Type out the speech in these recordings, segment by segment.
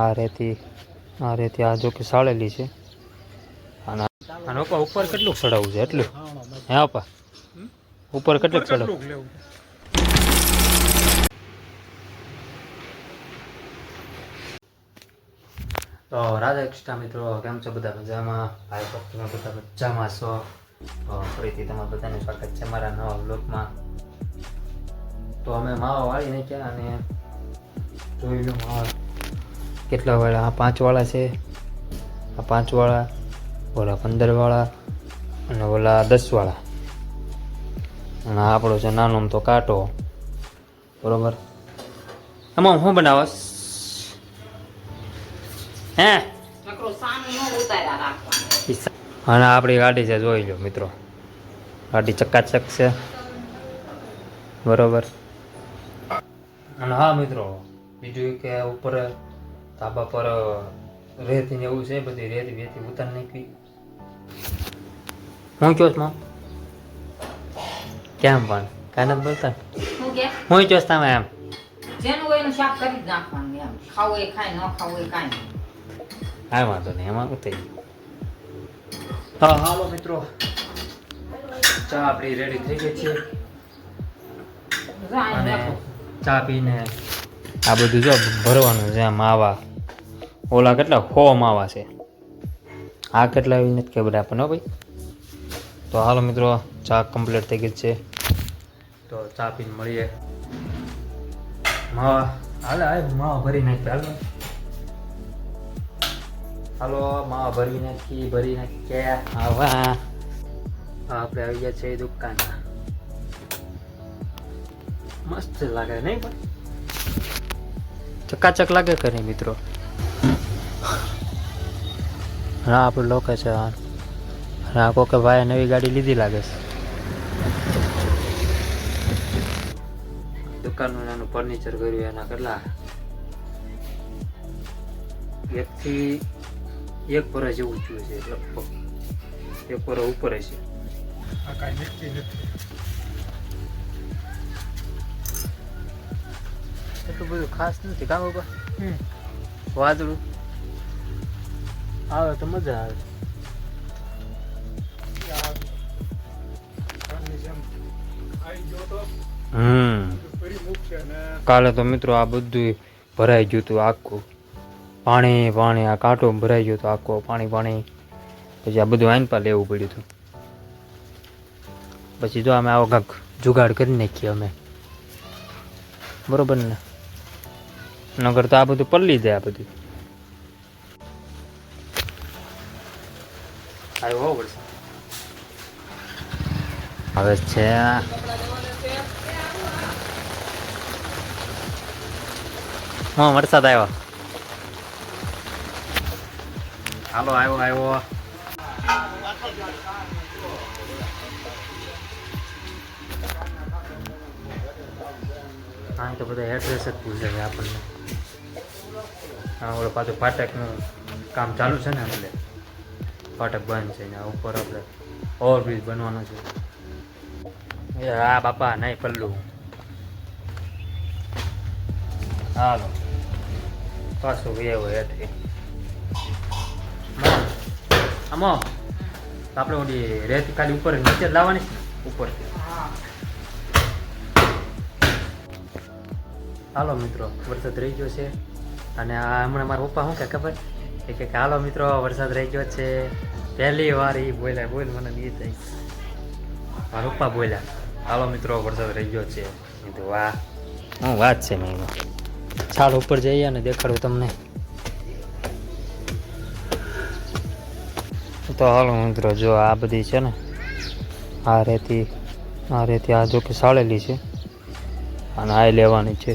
આ રેતી આ રેતી આ જો કે સાળેલી છે. અને અને પપ્પા ઉપર કેટલું ચડાવવું છે? એટલું? હે પપ્પા ઉપર કેટલું ચડાવવું? તો રાધા કૃષ્ણ મિત્રો કેમ છો બધા મજામાં? ભાઈ ભક્ત તમે બધા મજામાં છો? તો ફરીથી તમારા બધાનું સ્વાગત છે મારા નવા બ્લોગમાં તો અમે માવા વાળી નાખ્યા અને જોઈ લો માવા. કેટલા વાળા? આ પાંચવાળા છે. આ પાંચવાળા ઓલા પંદરવાળા અને ઓલા દસવાળા અને આપણો છે નાનો તો કાંટો. બરોબર? એમાં હું બનાવસ? હે? અને આપણી ગાડી છે, જોઈ લો મિત્રો. ગાડી ચકાચક છે. બરોબર? અને હા મિત્રો, બીજું કે ઉપર ધાબા પર રેતી ને એવું છે બધી રેત વેતી ઉતાર નાખી હું કયો છું કેમ પણ? કાંઈ નથી બોલતા? હું કયો છું તમે એમ? જેનું હોય એનું શાક કરી જ નાખવાનું એમ. ખાવું એ ખાય ન ખાવું એ કાંઈ નહીં. હા વાંધો નહીં એમાં ઉતરી તો હા હાલો મિત્રો. ચા આપણી રેડી થઈ ગઈ છે. અને ચા પીને આ બધું જો ભરવાનું છે આમ માવા ઓલા કેટલા સો માવા છે. આ કેટલા એવી નથી ખબર આપણને ભાઈ. તો હાલો મિત્રો, ચા કમ્પ્લીટ થઈ ગઈ છે. તો ચા પીને મળીએ. માવા, હાલે આ માવા ભરી નાખી, હાલો. હાલો, માવા ભરી નાખી ભરી નાખી આવા. આપણે આવી ગયા છે દુકાન. મસ્ત લાગે, નહીં પણ? ચકાચક લાગે કે નહીં મિત્રો. હા આપણું લોકે છે હા. આ કોકે ભાઈ નવી ગાડી લીધી લાગે છે. દુકાનનું નાનું ફર્નિચર કર્યું એના કેટલા? એકથી એક પર જેવું થયું છે લગભગ. એક પર ઉપર છે. એટલું બધું ખાસ નથી કામ ઉપર વાદળું? આવે તો મજા આવે. હમ. કાલે તો મિત્રો આ બધું ભરાઈ ગયું હતું આખું. પાણી પાણી, આ કાંટો ભરાઈ ગયો હતો આખો. પાણી પાણી. પછી આ બધું આઈન પર લેવું પડ્યું હતું. પછી જો અમે આવો કાંક જુગાડ કરી નાખીએ અમે. બરોબર ને? નગર તો આ બધું પલ્લી જાય આ બધું. આવ્યો હો વરસાદ હવે છે હા વરસાદ આવ્યો. હાલો આવ્યો આવ્યો. હા તો બધા એડ્રેસ જ પૂછે છે આપણને. હા ઓલો પાછું ફાટકનું કામ ચાલુ છે ને એટલે. ફાટક બંધ છે ને ઉપર આપણે ઓવરબ્રિજ બનવાનો છે. હા બાપા નહીં પલ્લું. હાલો. પાછું વેવો હેઠે. આમો. આપણે ઓડી રેત ખાલી ઉપર નીચે લાવવાની છે ઉપરથી. હાલો મિત્રો, વરસાદ રહી ગયો છે. અને હમણાં મારા પપ્પા શું કે ખબર? કે, હાલો મિત્રો, વરસાદ રહી ગયો છે. પહેલી વાર એ બોલ્યા, બોલ, મને એ થઈ. મારા પપ્પા બોલ્યા, હાલો મિત્રો, વરસાદ રહી ગયો છે. કીધું, વાહ. હું, વાત છે કીધું. છાલ ઉપર જઈએ અને દેખાડું તમને. તો હાલો મિત્રો, જો આ બધી છે ને, આ રેતી આ રેતી આ જો કે સાળેલી છે, અને આ લેવાની છે.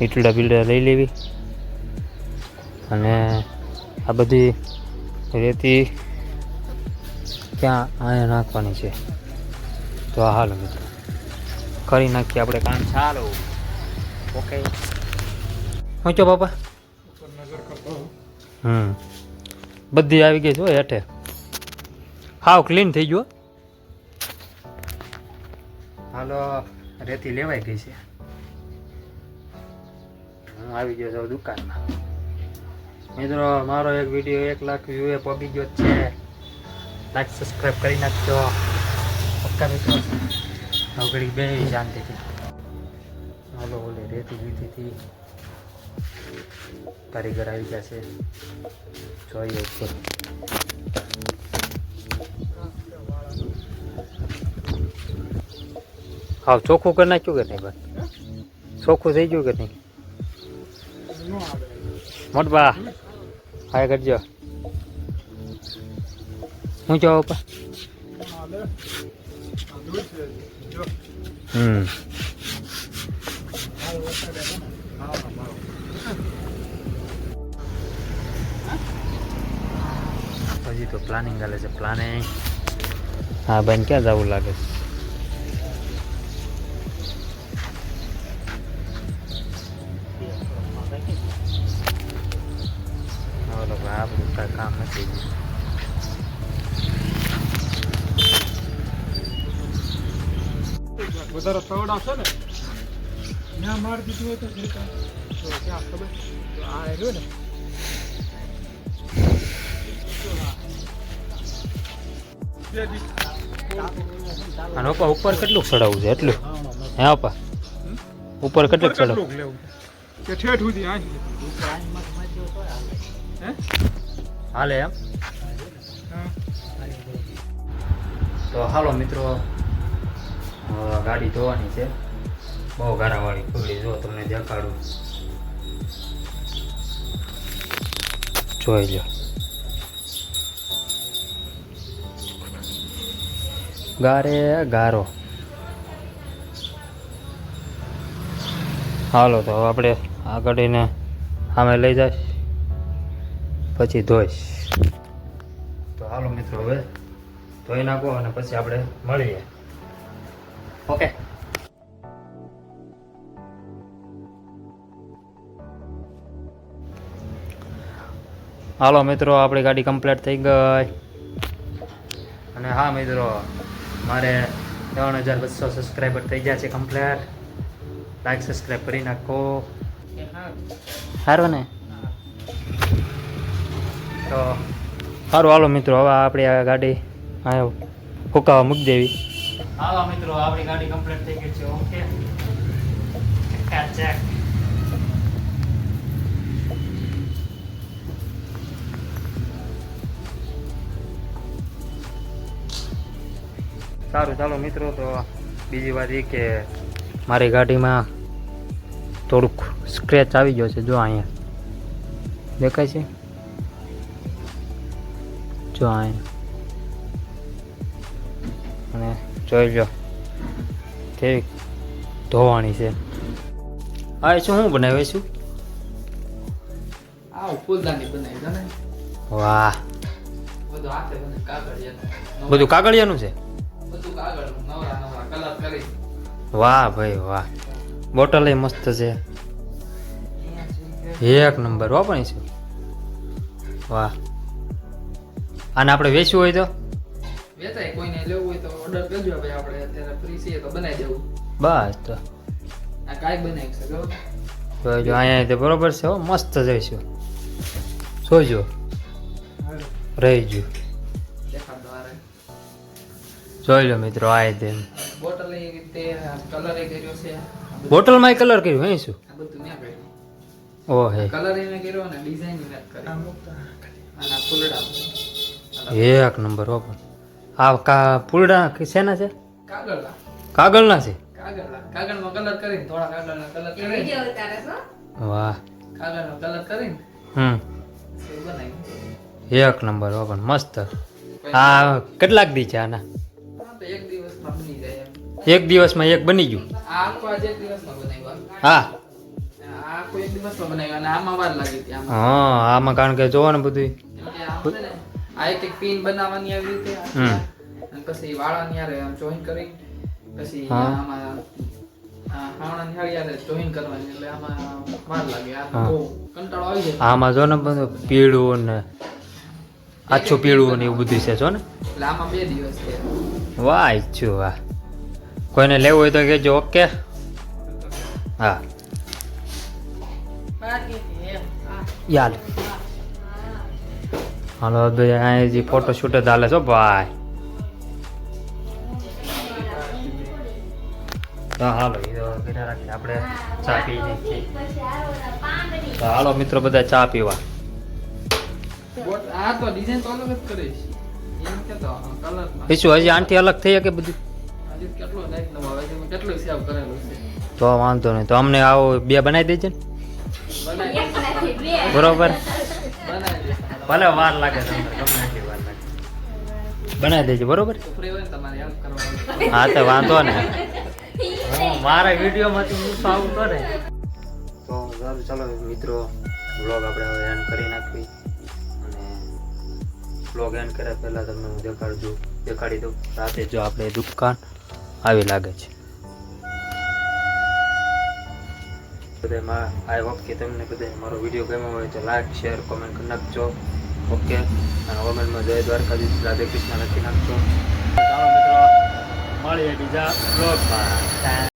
ઈટડા બીટડા લઈ લેવી. અને આ બધી રેતી ક્યાં અહીંયા નાખવાની છે. તો હાલો મિત્રો. કરી નાખીએ આપણે કામ ચાલો. ઓકે. હું છો બાપા? હમ. બધી આવી ગઈ છે હેઠે. હાવ ક્લીન થઈ ગયો હાલો, રેતી લેવાઈ ગઈ છે. હું આવી ગયો છું દુકાનમાં. મિત્રો મારો એક વીડિયો એક લાખ વ્યૂએ પહોંચી ગયો છે. લાઈક સબસ્ક્રાઈબ કરી નાખજો. પક્કા મિત્રો? હવે ઘડી બે શાંતિથી. હાલો ઓલે રેતી લીધી હતી. કારીગર આવી ગયા છે. જોઈએ ઉપર. હા ચોખ્ખું કરી નાખ્યું કે નહીં ભાઈ? ચોખ્ખું થઈ ગયું કે નહીં? મોટબા હાય કરજો હું જાઉં ઉપર હમ પછી તો પ્લાનિંગ ચાલે છે પ્લાનિંગ હા બેન ક્યાં જવું લાગે છે ભાઈ કાંઈ કામ નથી વધારે ઉપર કેટલું ચડાવવું છે એટલું હે આપા ઉપર કેટલું ચડાવવું કે ઠેઠ સુધી હાલે એમ? તો હાલો મિત્રો ગાડી ધોવાની છે. બહુ ગારાવાળી પગડી જો તમને દેખાડું. જોઈ લો ગારે ગારો. હાલો તો આપણે આ ગાડીને સામે લઈ જઈશ પછી ધોઈશ. તો હાલો મિત્રો હવે ધોઈ નાખો અને પછી આપણે મળીએ. ઓકે. હાલો મિત્રો આપણી ગાડી કમ્પ્લીટ થઈ ગઈ. અને હા મિત્રો મારે ત્રણ હજાર બસો સબસ્ક્રાઈબર થઈ ગયા છે કમ્પ્લીટ. લાઈક સબસ્ક્રાઈબ કરી નાખો. સારું ને. તો સારું હાલો મિત્રો હવે આપણી આ ગાડી આ ફૂકાવા મૂકી દેવી. હાલો મિત્રો આપણી ગાડી કમ્પ્લીટ થઈ ગઈ છે ઓકે ચેક સારું ચાલો મિત્રો તો બીજી વાત એ કે મારી ગાડીમાં થોડુંક સ્ક્રેચ આવી ગયો છે જો અહીંયા. દેખાય છે? જો અને જોઈ લો કેવી ધોવાણી છે. આ શું હું બનાવે છું? આ ફૂલદાની બનાવી છે ને. વાહ. બધું કાગળિયાનું. છે? વાહ ભાઈ વાહ. બોટલ એ મસ્ત છે. એક નંબર વાપરીશું છે વાહ. આને આપણે વેચવું હોય તો? વેચાય કોઈને લેવું હોય તો ઓર્ડર કરજો ભાઈ આપણે. અત્યારે ફ્રી છીએ તો બનાવી દેવું. બસ તો. આ કાંઈ બનાવી છે બરોબર તો જો અહીંયા તે બરોબર છે હો. મસ્ત જઈશું. જોજો રહી ગયું દેખાડો હારે જોઈ લો મિત્રો આ તે બોટલ એ રીતે કલર એ કર્યો છે. બોટલમાં કલર કર્યું હે શું? આ બધું મેં કર્યું. ઓ કલર એને કર્યો ને ડિઝાઇન મેં કરી. આના ફૂલડા. એક નંબર ઓપન આ કા પૂરડા કે શેના છે? કાગળના. કાગળના છે? કાગળના. કાગળમાં કલર કરીને થોડા કાગળના કલર કરીને. વાહ. કાગળનો કલર કરીને. હમ. એક નંબર ઓપન મસ્ત. આ કેટલાક દી છે આના? એક દિવસમાં બની જાય એક દિવસમાં એક બની ગયું? આ આખો આજે એક દિવસમાં બનાવ્યું. હા. આ આખો એક દિવસમાં બનાવ્યું અને આમાં વાર લાગી હતી હા આમાં કારણ કે જોવાનું બધું આ એક એક પિન બનાવવાની આવી રીતે. હમ. અને પછી વાળાની હારે આમ જોઈન કરી પછી આમાં આ હાવણાની હારી હારે જોઈન કરવાની એટલે આમાં વાર લાગે આ તો હા. બહુ કંટાળો આવી જાય. આમાં જો ને પીળું ને આછું પીળું ને એવું બધું છે જો ને? આમાં બે દિવસ વાહ ઈચ્છું વાહ. કોઈને લેવું હોય તો કહેજો ઓકે? હા. યાદ હાલો ભાઈ અહીંયા જે ફોટો શૂટ જ હાલે છો ભાઈ. તો હાલો એ તો ઘરે રાખીએ આપણે ચા પી તો હાલો મિત્રો બધા ચા પીવા. આ તો ડિઝાઇન તો અલગ જ હજી આનથી અલગ થઈ કે બધું? આજે કેટલો નાઈક નવો આવે છે એમાં કેટલો સેવ કરેલો છે? તો વાંધો નહીં તો અમને આવો બે બનાવી દેજે ને. બરોબર. ભલે વાર લાગે તમને ગમે એટલી વાર લાગે? બનાવી દેજો બરોબર? તો ફ્રી હોય ને તમારે હેલ્પ કરવાની. હા તો વાંધો ને. હું મારા વિડીયોમાંથી હું સાવું ને? તો સારું ચાલો મિત્રો બ્લોગ આપણે હવે એન્ડ કરી નાખવી. અને વ્લોગ એન્ડ કર્યા પહેલાં તમને હું દેખાડજો દેખાડી દઉં. રાતે જો આપણે દુકાન આવી લાગે છે. બધામાં આઈ હોપ કે તમને બધા મારો વીડિયો ગમ્યો હોય તો લાઈક શેર કોમેન્ટ કરી નાખજો. ઓકે. અને કોમેન્ટમાં જય દ્વારકાધીશ રાધે કૃષ્ણ લખી નાખજો ચાલો મિત્રો મળીએ બીજા બ્લોગમાં